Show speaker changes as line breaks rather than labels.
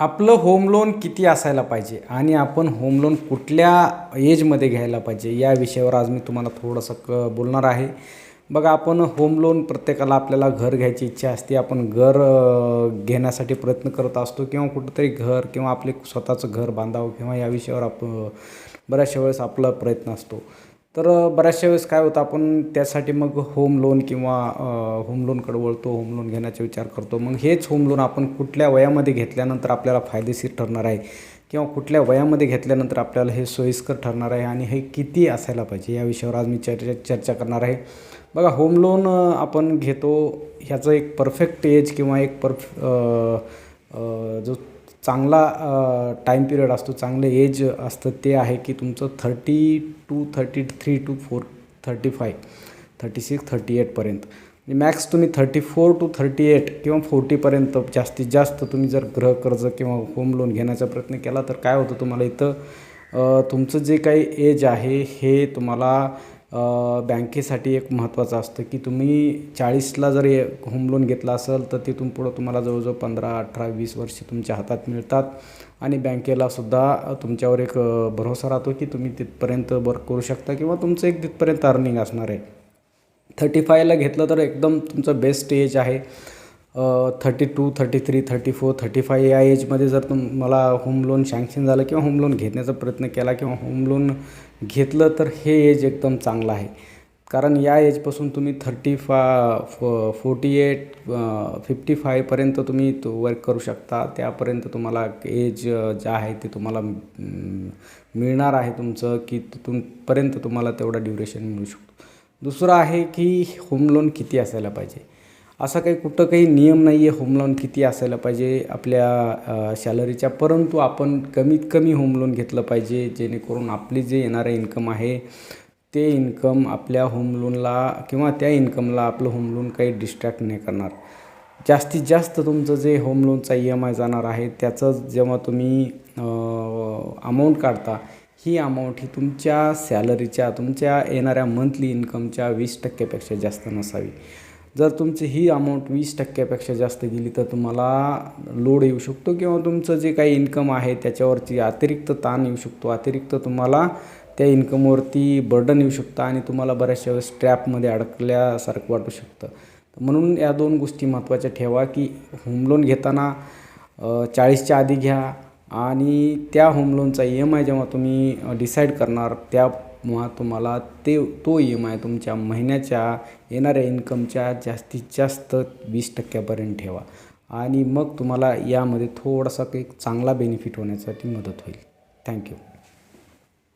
आपलं home loan किती असायला पाहिजे आणि आपण होम लोन कुठल्या एजमध्ये घ्यायला पाहिजे या विषयावर आज मी तुम्हाला थोडंसं क बोलणार आहे. बघा आपण होम लोन प्रत्येकाला आपल्याला घर घ्यायची इच्छा असते. आपण घर घेण्यासाठी प्रयत्न करत असतो किंवा कुठंतरी घर किंवा आपले स्वतःचं घर बांधावं किंवा या विषयावर आप बऱ्याचशा वेळेस आपला प्रयत्न असतो. तर बऱ्याचशा वेळेस काय होतं आपण त्यासाठी मग होम लोन किंवा होम लोनकडे वळतो होम लोन घेण्याचा विचार करतो. मग हेच होम लोन आपण कुठल्या वयामध्ये घेतल्यानंतर आपल्याला फायदेशीर ठरणार आहे? किंवा कुठल्या वयामध्ये घेतल्यानंतर आपल्याला हे सोयीस्कर ठरणार आहे? आणि हे किती असायला पाहिजे? या विषयावर आज मी चर्चा चर्चा करणार आहे. बघा होम लोन आपण घेतो ह्याचं एक परफेक्ट एज किंवा एक परफ जो चांगला टाईम पिरियड असतो चांगलं एज असतं ते आहे की तुमचं thirty two thirty three two four thirty five thirty six thirty एटपर्यंत max तुम्ही thirty four two thirty eight किंवा फोर्टीपर्यंत जास्तीत जास्त तुम्ही जर गृह कर्ज किंवा होम लोन घेण्याचा प्रयत्न केला तर काय होतं तुम्हाला इथं तुमचं जे काही एज आहे हे तुम्हाला बँकेसाठी एक महत्त्वाचं असतं की तुम्ही चाळीसला जर होम लोन घेतला असेल तर तिथून पुढं तुम्हाला जवळजवळ पंधरा अठरा वीस वर्षे तुमच्या हातात मिळतात. आणि बँकेलासुद्धा तुमच्यावर एक भरोसा राहतो की तुम्ही तिथपर्यंत वर्क करू शकता किंवा तुमचं एक तिथपर्यंत अर्निंग असणार आहे. थर्टी फायला घेतलं तर एकदम तुमचं बेस्ट एज आहे. Thirty two thirty three thirty four thirty five या एजमध्ये जर तुम्हाला होम लोन सँक्शन झालं किंवा होम लोन घेण्याचा प्रयत्न केला किंवा होम लोन घेतलं तर हे एज एकदम चांगलं आहे. कारण या एजपासून तुम्ही थर्टी फा फो फोर्टी एट फिफ्टी फायपर्यंत तुम्ही तो वर्क करू शकता. त्यापर्यंत तुम्हाला एज जे आहे ते तुम्हाला मिळणार आहे तुमचं की तिथूनपर्यंत तुम्हाला तेवढा ड्युरेशन मिळू शकतो. दुसरं आहे की होम लोन किती असायला पाहिजे? असा काही कुठं काही नियम नाही आहे होम लोन किती असायला पाहिजे आपल्या सॅलरीच्या परंतु आपण कमीत कमी होम लोन घेतलं पाहिजे जेणेकरून आपली जे येणारं इन्कम आहे ते इन्कम आपल्या होम लोनला किंवा त्या इन्कमला आपलं होम लोन काही डिस्ट्रॅक्ट नाही करणार. जास्तीत जास्त तुमचं जे होम लोनचा ई एम आय जाणार आहे त्याचं जेव्हा तुम्ही अमाऊंट काढता ही अमाऊंट ही तुमच्या सॅलरीच्या तुमच्या येणाऱ्या मंथली इन्कमच्या वीस टक्क्यापेक्षा जास्त नसावी. जर तुमची ही अमाऊंट वीस टक्क्यापेक्षा जास्त गेली तर तुम्हाला लोड येऊ शकतो किंवा तुमचं जे काही इन्कम आहे त्याच्यावरती अतिरिक्त ताण येऊ शकतो. अतिरिक्त तुम्हाला त्या इन्कमवरती बर्डन येऊ शकतं आणि तुम्हाला बऱ्याचशा वेळेस ट्रॅपमध्ये अडकल्यासारखं वाटू शकतं. म्हणून या दोन गोष्टी महत्त्वाच्या ठेवा की होम लोन घेताना चाळीसच्या आधी घ्या आणि त्या होम लोनचा ई एम आय जेव्हा तुम्ही डिसाईड करणार त्या मुळात तुम्हाला ते तो ई एम आय तुमच्या महिन्याच्या येणाऱ्या इन्कमच्या जास्तीत जास्त वीस टक्क्यापर्यंत ठेवा. आणि मग तुम्हाला यामध्ये थोडासा एक चांगला बेनिफिट होण्यासाठी मदत होईल. थँक्यू